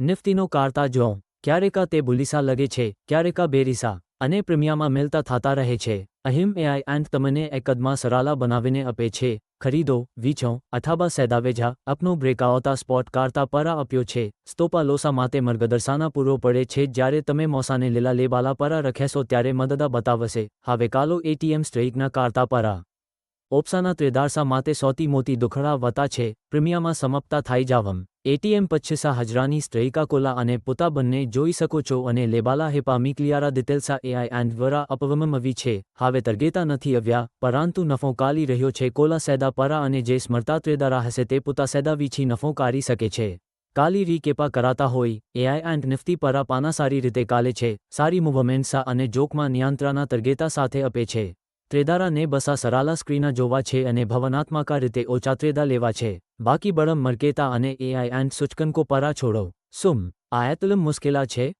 નિફ્ટીનો કારતા જો ક્યારેકા તે બુલિસા લગે છે ક્યારેકા બેરિસા, અને પ્રીમિયામાં મેલતા થતા રહે છે. અહિમ એઆઈ એન્ડ તમને એકદમાં સરાલા બનાવીને આપે છે. ખરીદો વીછો અથાબા સેદાવેજા, અપનો બ્રેકાઓતા સ્પોટ કારતા પરા આપ્યો છે. સ્તોપા લોસા માટે મર્ગદર્શાના પૂરો પડે છે. જ્યારે તમે મોસાને લીલા લેબાલા પરા રખેશો ત્યારે મદદા બતાવશે. હવે કાલો એટીએમ સ્ટ્રેઇકના કારતા પરા. ઓપ્સાના ત્રેદારસા માટે સૌથી મોટી દુખડા વતા છે. પ્રીમિયામાં સમાપ્તા થઈ જાવમ. એટીએમ પચ્છીસા હજરાની સ્ટ્રેઇકા કોલા અને પોતા બંને જોઈ શકો છો અને લેબાલા હેપા મિકલિયારા દિતેલસા એઆઈ એન્ડ વરા અપવમવી છે. હવે તરગેતા નથી આવ્યા પરંતુ નફો કાલી રહ્યો છે કોલા સેદા પરા અને જે સ્મરતા ત્રેદારા હશે તે પોતા સેદા વીછી નફો કાઢી શકે છે. કાલી રીકેપા કરાતા હોય, એઆઈ એન્ડ નિફ્ટી પરા પાના સારી રીતે કાલે છે, સારી મૂવમેન્ટ્સા અને જોકમાં નિયંત્રણના તરગેતા સાથે આપે છે. ત્રેદારા ને બસા સરાલા સ્ક્રીના જોવા છે અને ભવનાત્મકા રીતે ઓછા ત્રેદા લેવા છે. બાકી બળમ મરકેતા અને એઆઈ એન્ડ સૂચકંકો પરા છોડો. સુમ, આયતલમ મુશ્કેલા છે?